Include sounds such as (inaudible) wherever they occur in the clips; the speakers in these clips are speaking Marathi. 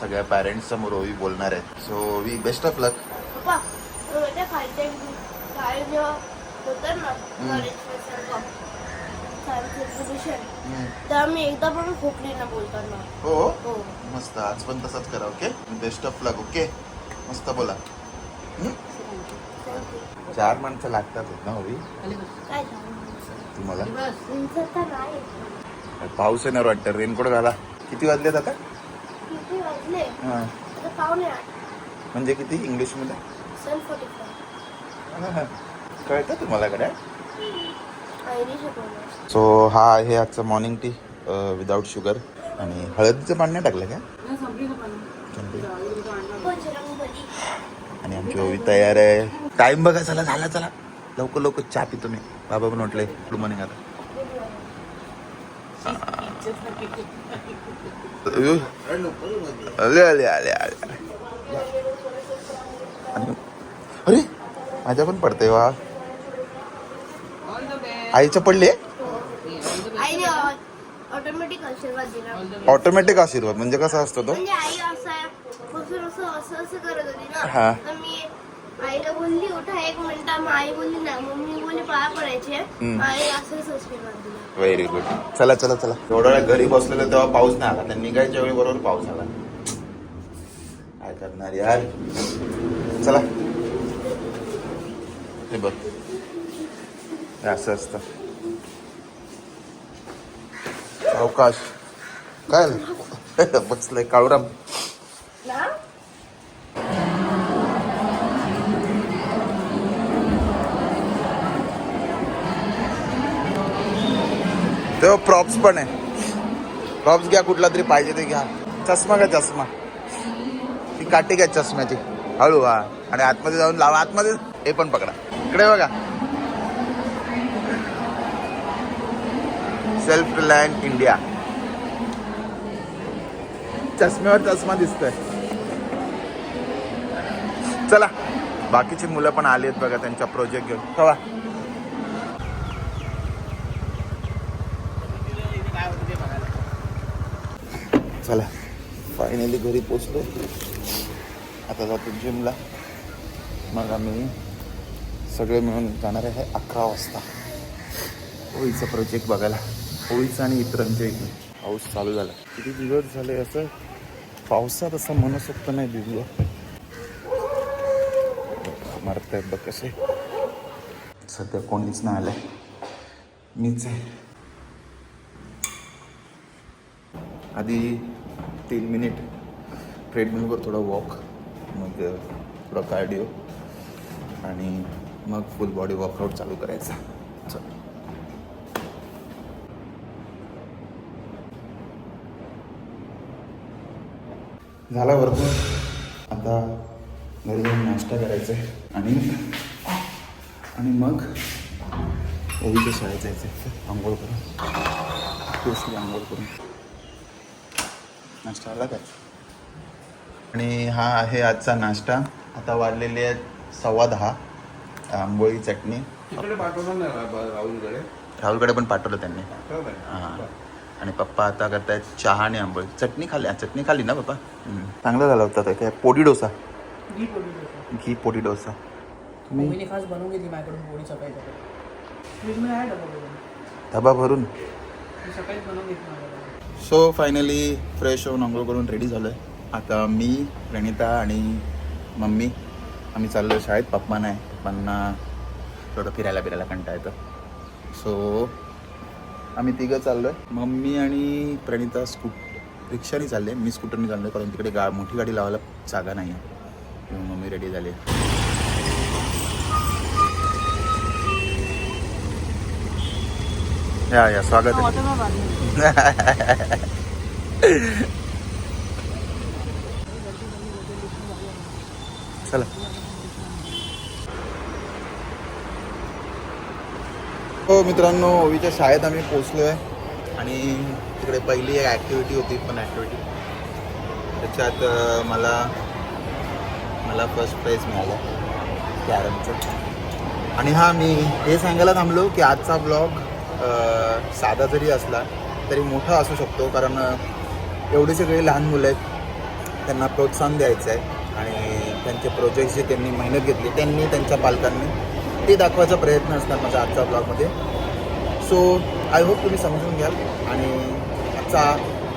सगळ्या पॅरेंट्स समोर ओवी बोलणार आहे सो ओवी बेस्ट ऑफ लक मी एकदा पण खोकली ना बोलताना. हो? हो. मस्त. आज पण तसंच करा okay best of luck okay मस्त बोला. चार माणसं लागतात ना ओवी? काय झालं? तुम्हाला? पाऊस येणार वाटतं. रेनकोट घाला. किती वाजलेत आता? हा. आता पाहुणे आठ. म्हणजे किती? इंग्लिशमध्ये? सन फोर्टी फाय हा. कळतं तुम्हाला कडे सो हा आहे आजचं मॉर्निंग टी विदाऊट शुगर आणि हळदीचं पाणी नाही टाकलं का? संपली. बजरंगबली आणि आमची ओवी तयार आहे. टाइम बघा चला झाला चला. लवकर लवकर चहा पितो मी बाबा पण म्हटलंय गुड मॉर्निंग आता. अयो. आले आले आले आले आणि- अरे माझ्या पण पडते वा आईच्या पडले ऑटोमॅटिक आशीर्वाद म्हणजे कसा असतो तो म्हणजे हा. ना तर बोलली उठा एक मिनिट आई बोलली नाही मग मी बोलली पाया पडायचे. दिला व्हेरी गुड चला चला चला. एवढ्या वेळा घरी बसलेलो तेव्हा पाऊस नाही आला. त्यांनी निघायच्या वेळी बरोबर पाऊस आला. काय करणार यार? चला. हे बघ. हे असं असतं. अवकाश. काय? बसलंय काळूराम. तेव्हा प्रॉप्स पण आहे. प्रॉप्स घ्या कुठला तरी पाहिजे ते घ्या. चष्मा घ्या चष्मा. ती काठी घ्या चष्म्याची. हळू हा. आणि आतमध्ये जाऊन लावा. आतमध्ये हे पण पकडा. इकडे बघा. सेल्फ रिलायन्स इंडिया चष्म्यावर चष्मा दिसतोय. चला. बाकीची मुलं पण आली आहेत बघा त्यांचा प्रोजेक्ट घेऊन. कवा चला. फायनली घरी पोचलो. आता जातो जिमला मग आम्ही सगळे मिळून जाणार आहे अकरा वाजता. होळीचं प्रोजेक्ट बघायला. होळीचं आणि इतरांच्या म्हणजे इथे. पाऊस चालू झाला. किती दिवस झाले असं? पावसात असं मनसोक्त नाही दिलं मारत आहेत बघ कसे. सध्या कोणीच नाही आलंय. मीच आहे. आधी तीन मिनिट. ट्रेडमिलवर थोडा वॉक मग थोडा कार्डिओ आणि मग फुल बॉडी वर्कआउट चालू करायचा. चल. झाला वर्कआउट आता घरी जाऊन नाश्ता करायचा आहे आणि आणि मग ओळीच्या शाळेत जायचं आहे. आंघोळ करून. केसली आंघोळ करून. नाश्ता आला काय? आणि हा आहे आजचा नाश्ता. आता वाढलेले आहेत सव्वा दहा आंबोळी चटणी. राहुलकडे. राहुलकडे पण पाठवलं त्यांनी? हां. आणि पप्पा आता करतायत चहा आणि आंबोळी. चटणी खाल्ली चटणी खाल्ली ना पप्पा. चांगला झाला होता तो. काय पोटी डोसा? घी पोटी डोसा. मम्मीने खास बनवून घेतली माझ्याकडून पोळी सकाळी सकाळी. फ्रीजमध्ये आहे डबा बनवून डबा भरून? बनवून घेतली सो फायनली फ्रेश होऊन आंघोळ करून रेडी झालो आहे आता मी प्रणिता आणि मम्मी आम्ही चाललो आहे शाळेत. पप्पा नाही पप्पांना थोडं फिरायला फिरायला कंटा येतं. सो आम्ही तिघं चाललो आहे मम्मी आणि प्रणिता स्कूट रिक्षाने चालले. मी स्कूटरने चाललो आहे कारण तिकडे गा मोठी गाडी लावायला जागा नाही आहे मम्मी रेडी झाली. आहे. या या स्वागत आहे. चला. हो मित्रांनो ओवीच्या शाळेत आम्ही पोचलो आहे आणि तिकडे पहिली एक ॲक्टिव्हिटी होती पण ॲक्टिव्हिटी त्याच्यात मला मला फर्स्ट प्राईज मिळाला. कॅरमचं. आणि हां मी हे सांगायला थांबलो की आजचा ब्लॉग साधा जरी असला तरी मोठा असू शकतो. कारण एवढी सगळी लहान मुलं आहेत त्यांना प्रोत्साहन द्यायचं आहे आणि त्यांचे प्रोजेक्ट जे त्यांनी मेहनत घेतली त्यांनी त्यांच्या पालकांनी ते दाखवायचा प्रयत्न असणार माझ्या आजच्या ब्लॉगमध्ये सो आय होप तुम्ही समजून घ्याल आणि आजचा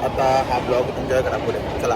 आता हा ब्लॉग एन्जॉय करा पुढे चला.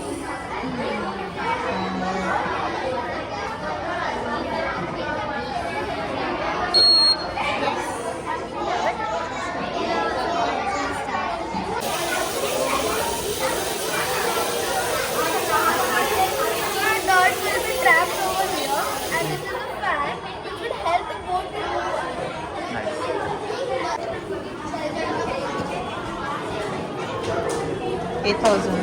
Eight thousand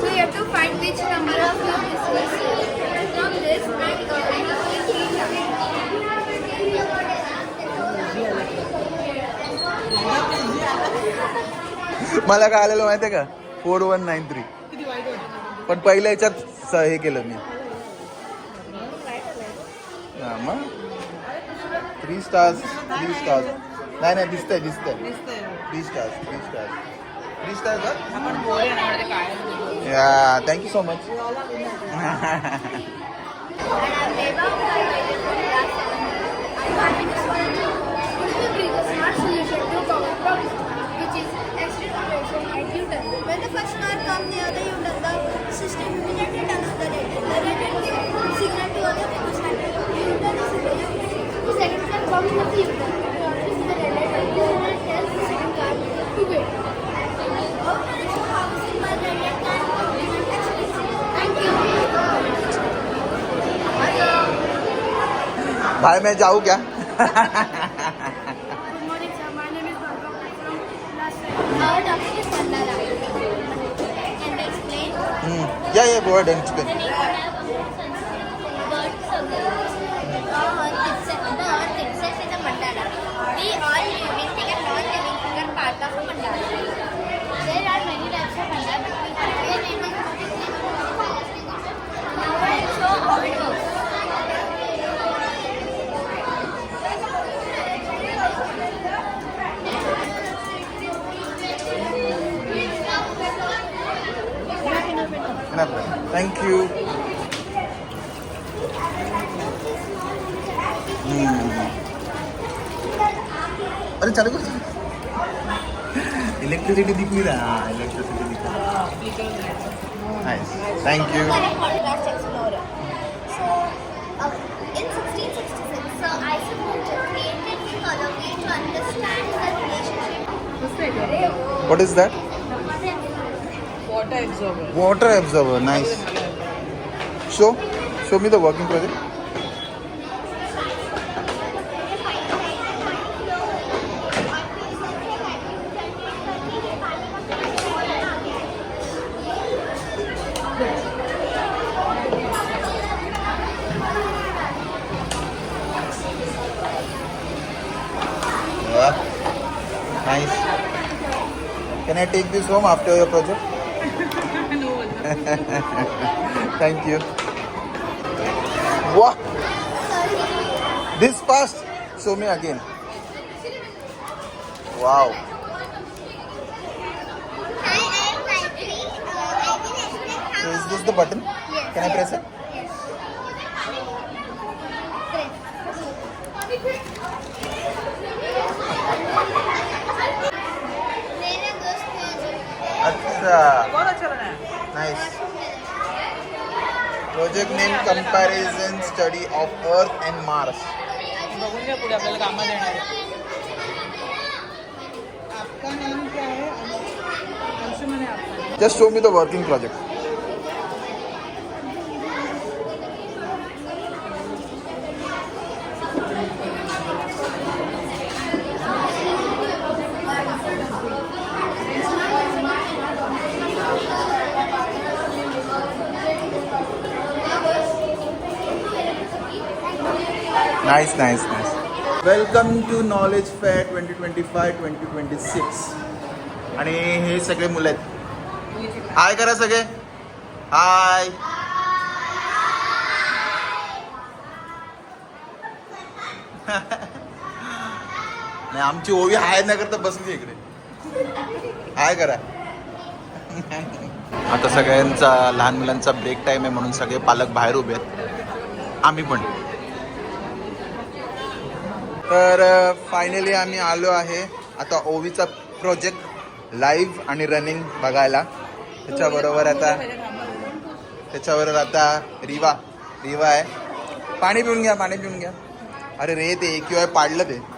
So you have to find which number of cubes this is. From this, and you have only three chances. (laughs) मला काय आलेलं माहिती आहे का? फोर वन नाईन थ्री पण पहिल्या याच्यात स- हे केलं मी. हा मग? थ्री स्टार्स थ्री स्टार्स नाही नाही दिसतंय दिसतंय. Three stars three stars Yeah, thank you so much. When the first mark comes near the unit, the system immediately turns the red. The red mandala. Can I explain? या या and explain The earth circle. The earth itself, the earth itself is a mandala. We all living thing and non-living thing are part of a mandala. There are many types of mandala, but we have we are able to notice them. Now I will show how it works. Thank you अरे चालू कर. इलेक्ट्रिसिटी दिखली ना electricity दिखली nice thank you Correct contrast explorer. So, absorber. Water absorber, nice. Show, show me the working project. Nice. Can I take this home after your project? (laughs) Thank you. What? This fast? Show me again. Wow. So is this the button? Yes. Can I press it? Yes. Press. Achha. Project name comparison study of Earth and Mars. बघून घ्या पुढे आपल्याला कामात येणार आहे आपका नाम क्या है अंशुमन है आपका नाम Just show nice nice welcome to knowledge fair twenty twenty five twenty twenty six आणि हे सगळे मुलं आहेत. हाय करा सगळे. हाय (laughs) नाही आमची ओवी हाय नाही करता बसली इकडे. हाय करा. (laughs) आता सगळ्यांचा लहान मुलांचा ब्रेक टाईम आहे म्हणून सगळे पालक बाहेर उभे आहेत. आम्ही पण. तर फायनली आम्ही आलो आहे. आता ओवीचा प्रोजेक्ट लाईव्ह आणि रनिंग बघायला. त्याच्याबरोबर आता त्याच्याबरोबर आता रिवा. रिवा आहे. पाणी पिऊन घ्या पाणी पिऊन घ्या. अरे रे ते किंवा पाडलं ते.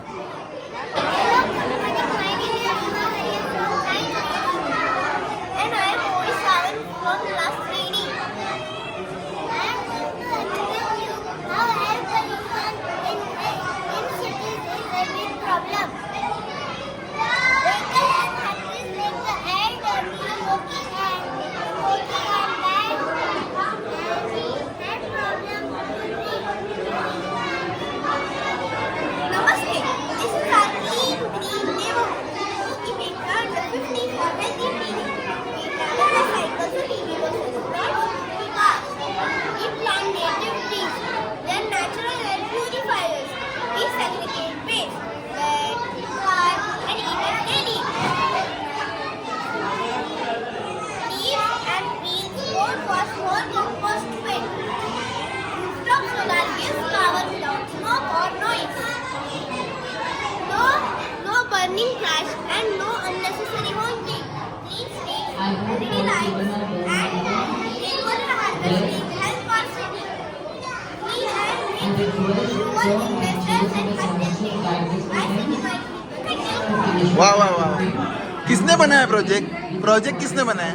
कितने बने बनाया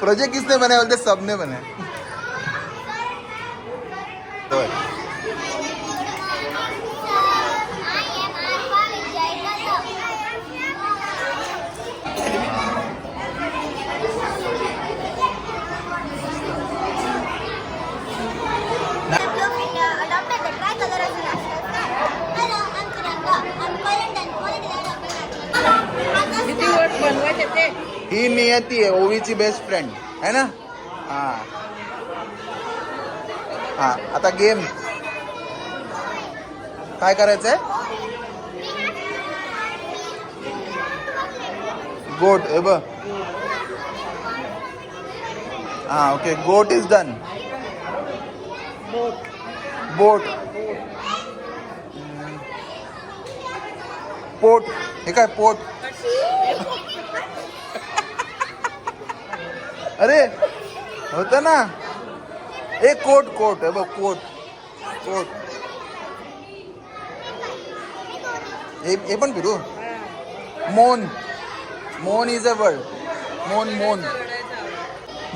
प्रोजेक्ट किसने बनाया बोलते? सबने बनाया. ही नियती आहे ओवीची बेस्ट फ्रेंड है ना? हा. हा आता गेम काय करायचंय? गोट हे बघ. हा ओके गोट इज डन बोट पोट हे काय पोट (laughs) अरे होत ना? ए कोट कोट. आहे बघ कोट. कोट. हे पण फिरू. मोन. मोन इज अ वर्ड मोन मोन.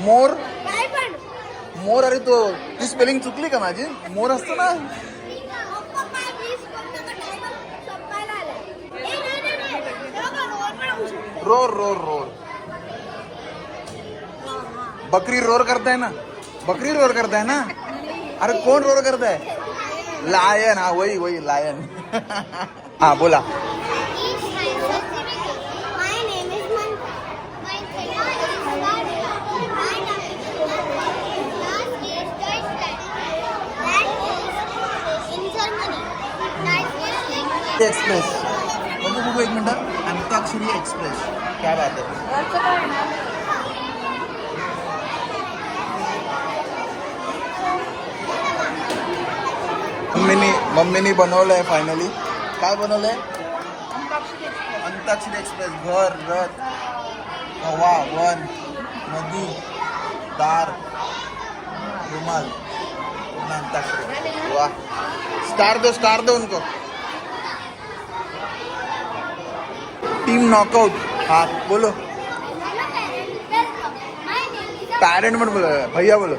मोर? मोर अरे तो ती स्पेलिंग चुकली का माझी? मोर असतो ना? रोर रोर रोर बकरी रोर करता है ना? बकरी रोर करता है ना? अरे कौन रोर करता है? लायन हाँ वही वही लायन (laughs) हाँ बोला। एक्सप्रेस बघू बघू एक मिनट अंताक्षरी एक्सप्रेस क्या बात है? मम्मीनी मम्मीनी बनवलंय फायनली काय बनवलंय? अंताक्षरी एक्सप्रेस. घर रथ हवा वन नदी दार रुमाल. अंताक्षरी. वा. स्टार दो स्टार दो उनको. टीम नॉकआउट हाँ बोलो. पेरेंट मत बोलो भैया बोलो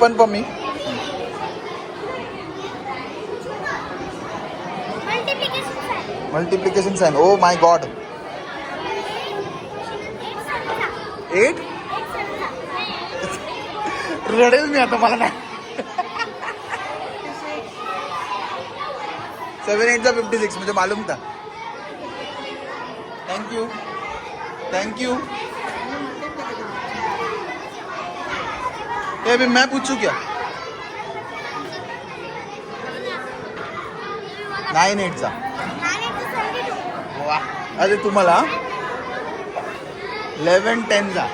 open for me multiplication sign oh my god eight रडेल मी आता मला नाही सेवन एटचा फिफ्टी सिक्स मुझे मालूम था। थैंक यू यू अभी मैं पूछू क्या? नाईन एटचा वा अरे तुम्हाला? इलेवन टेनचा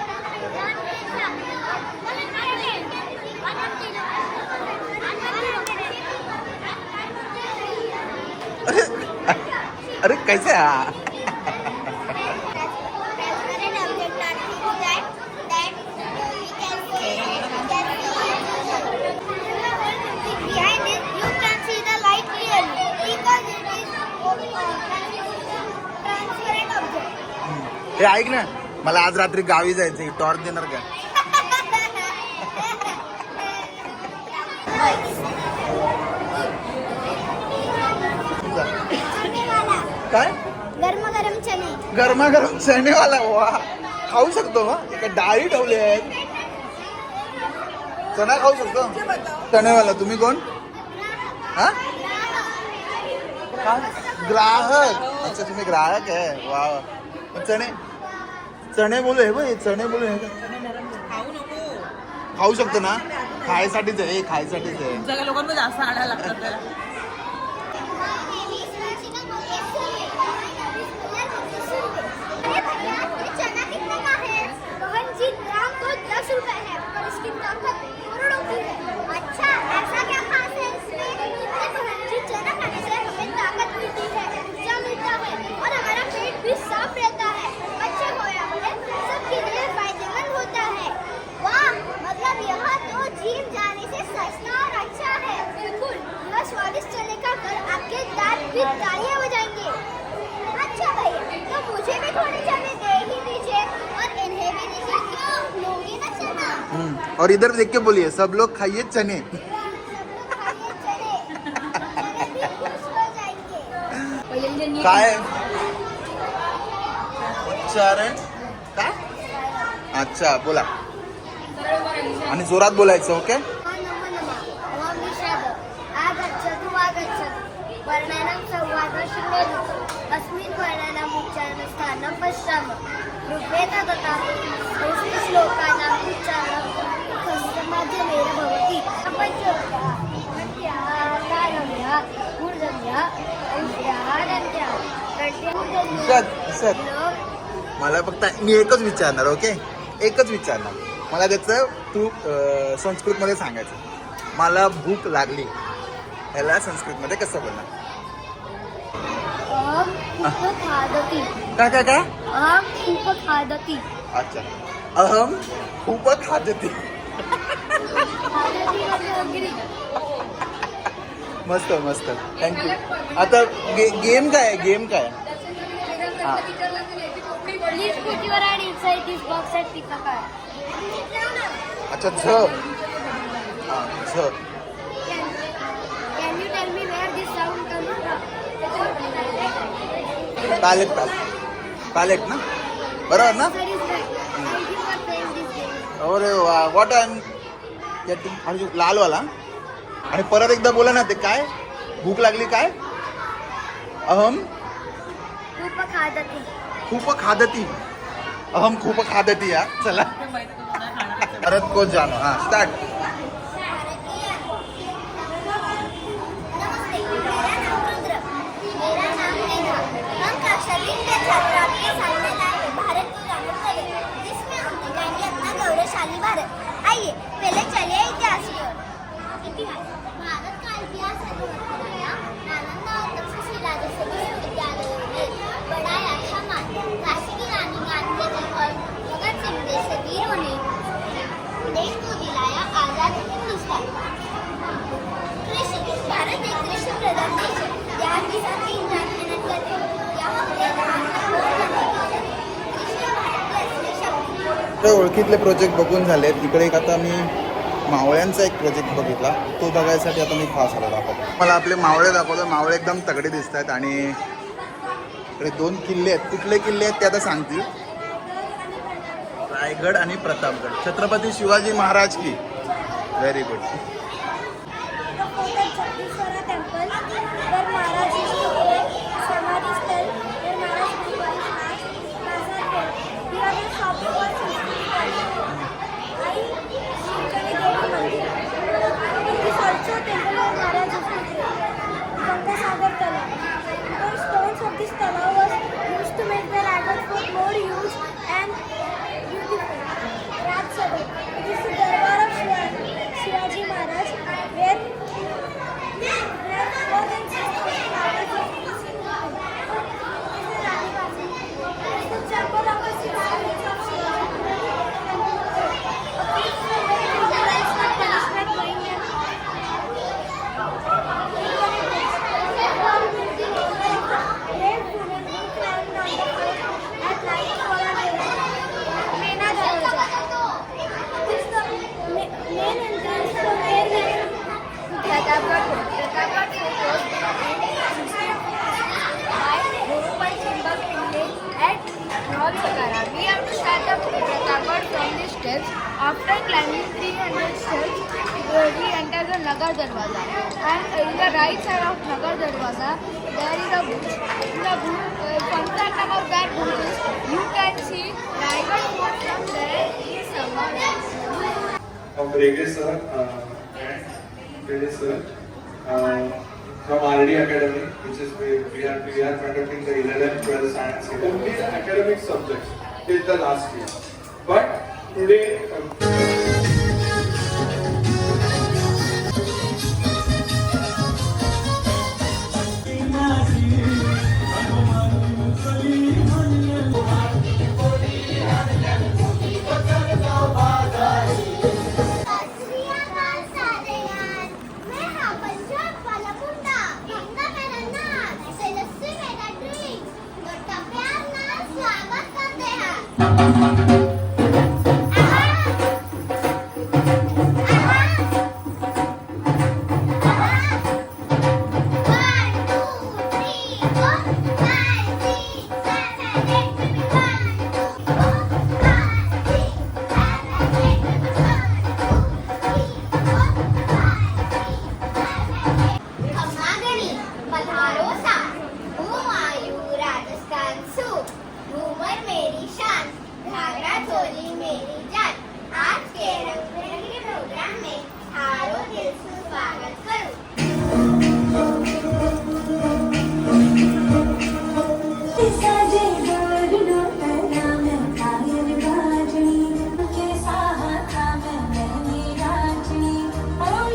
अरे कैसे हा? हे ऐक ना मला आज रात्री गावी जायचंय टॉर्च देणार का? काय? गरम गरम चणे. गरमागरम चणेवाला वा. खाऊ शकतो एका डाळी ठेवले आहेत. चणा खाऊ शकतो? चणेवाला तुम्ही कोण? हा? ग्राहक. अच्छा तुम्ही ग्राहक आहे. वा चणे? चणे बोलू हे बघ चणे बोलू हे का? खाऊ शकतो ना? खायसाठीच आहे खायसाठीच आहे. लोकांना जास्त आणायला लागतात त्याला चना कितने का है रोहन जी ग्राम तो दस रुपए है पर इसकी ताकत करोड़ों की है अच्छा ऐसा क्या खास है इसमें रोहन जी चना खाने से हमें ताकत मिलती है ऊर्जा मिलता है और हमारा पेट भी साफ रहता है बच्चे हो या बड़े सबके लिए फायदेमंद होता है वाह मतलब यह तो जिम जाने से सस्ता और अच्छा है बिल्कुल यह स्वादिष्ट चने का कर आपके दांत भी तालियां बजाएंगे अच्छा भैया तो मुझे भी थोड़े चने दे ही दीजिए और इन्हें भी दीजिए क्यों लोगे ना चना हम्म. और इधर देख के बोलिए सब लोग खाइए चने। काय उच्चारण काय अच्छा बोला। आणि जोरात बोलायचं ओके? इसत मला फक्त मी एकच विचारणार ओके? एकच विचारणार. मला त्याचं तू संस्कृतमध्ये सांगायचं. मला भूक लागली. ह्याला संस्कृतमध्ये कसं बोलणार? काय काय काय? अच्छा. अहम खूप खादती म्हणजे. मस्त मस्त. थँक्यू आता गे गेम काय आहे? गेम काय आहे? अच्छा झ. झ. पॅलेट पॅलेट पॅलेट ना? बरोबर ना? अरे वा वॉट आय एम गेटिंग आणि लालवाला. आणि परत एकदा बोला ना ते काय? भूक लागली काय? अहम. खूप खादती खूप खादती अहम खूप खादती या चला परत कोच जाणो हा स्टार्ट नमस्ते मेरा नाम रुद्र मेरा नाम नेहा हम कक्षा तीन के छात्र आपके सामने लाए हैं भारत को जागरूक करें जिसमें हमने जाएंगे अपना गौरवशाली भारत आइए पहले चलिए इतिहास की ओर इतिहास भारत का इतिहास बताया नालंदा और तक्षशिला जैसे विश्वविद्यालयों ने बढ़ाया क्षमा काशी की रानी गांधी जी और भगत सिंह जैसे वीरों ने देश को दिलाया आजाद हिंदुस्तान कृषी भारत एक कृषी प्रधान देश है यहाँ किसान दिन रात मेहनत करते हैं यहाँ पे धान का उत्पादन होता है। कृषी भारत की असली शक्ति ओळखीतले प्रोजेक्ट बघून झालेत. इकडे एक आता मी मावळ्यांचा एक प्रोजेक्ट बघितला. तो बघायसाठी आता मी खास आलो दाखवतो. मला आपले मावळे दाखवतो. मावळे एकदम तगडे दिसत आहेत आणि इकडे दोन किल्ले आहेत. कुठले किल्ले आहेत ते आता सांगतील. रायगड आणि प्रतापगड. छत्रपती शिवाजी महाराज की. Very good Pratapgarh from the steps. After climbing 300 steps, uh, we enter the Nagar Darwaza. And uh, in the right side of Nagar Darwaza, there is a booth. In the booth, uh, fun fact about that booth is you can see Raigad Fort from there in summer. from Brege sir uh, and Brege sir uh, from RD Academy, which is we, we are we are conducting the 11th 12th science only the academic subjects till the last year. But today. Thank you.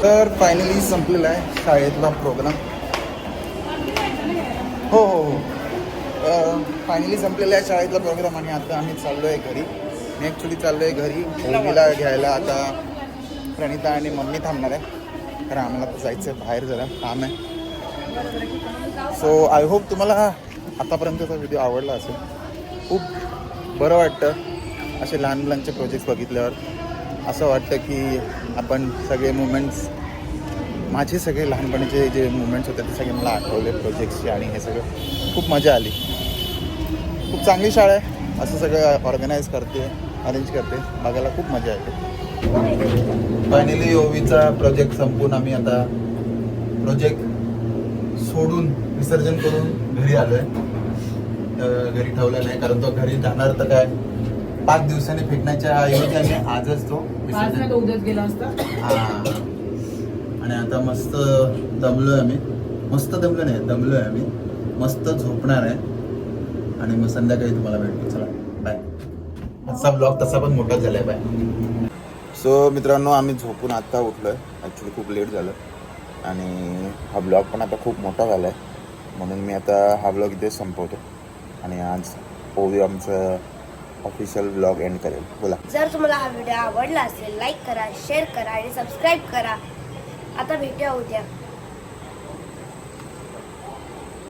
तर फायनली संपलेला आहे शाळेतला प्रोग्राम हो हो हो. फायनली संपलेला आहे शाळेतला प्रोग्राम आणि आता आम्ही चाललो आहे घरी. मी ॲक्च्युली चाललो आहे घरी. मुलीला घ्यायला आता प्रणिता आणि मम्मी थांबणार आहे. कारण आम्हाला जायचं आहे बाहेर जरा. काम आहे. सो आय होप तुम्हाला आतापर्यंतचा व्हिडिओ आवडला असेल. खूप बरं वाटतं असे लहान मुलांचे प्रोजेक्ट बघितल्यावर. असं वाटतं की आपण सगळे मुमेंट्स माझे सगळे लहानपणीचे जे मुमेंट्स होते ते सगळे मला आठवले प्रोजेक्ट्सचे आणि हे सगळं खूप मजा आली. खूप चांगली शाळा आहे असं सगळं ऑर्गनाईज करते अरेंज करते बघायला खूप मजा येते. फायनली ओवीचा प्रोजेक्ट संपून आम्ही आता प्रोजेक्ट सोडून विसर्जन करून घरी आलो आहे घरी ठेवलं नाही कारण तो घरी जाणार तर काय? पाच दिवसांनी फेकण्याच्या ऐवजी आम्ही आजच तो विसर्जन उद्याच गेला असता. हा. आणि आता मस्त दमलोय आम्ही. मस्त दमलो नाही दमलोय आम्ही. मस्त झोपणार आहे. आणि मग संध्याकाळी तुम्हाला भेटतो. चला बाय आजचा ब्लॉग तसा पण मोठाच झालाय बाय सो मित्रांनो आम्ही झोपून आत्ता उठलोय. ॲक्च्युली खूप लेट झालं. आणि हा ब्लॉग पण आता खूप मोठा झाला आहे म्हणून मी आता हा ब्लॉग इथे संपवतो. आणि आज ओवी आमचं ऑफिशियल ब्लॉग एंड करेल. बोला. जर तुम्हाला हा व्हिडिओ आवडला असेल लाईक करा शेअर करा आणि सबस्क्राईब करा. आता भेटूया उद्या.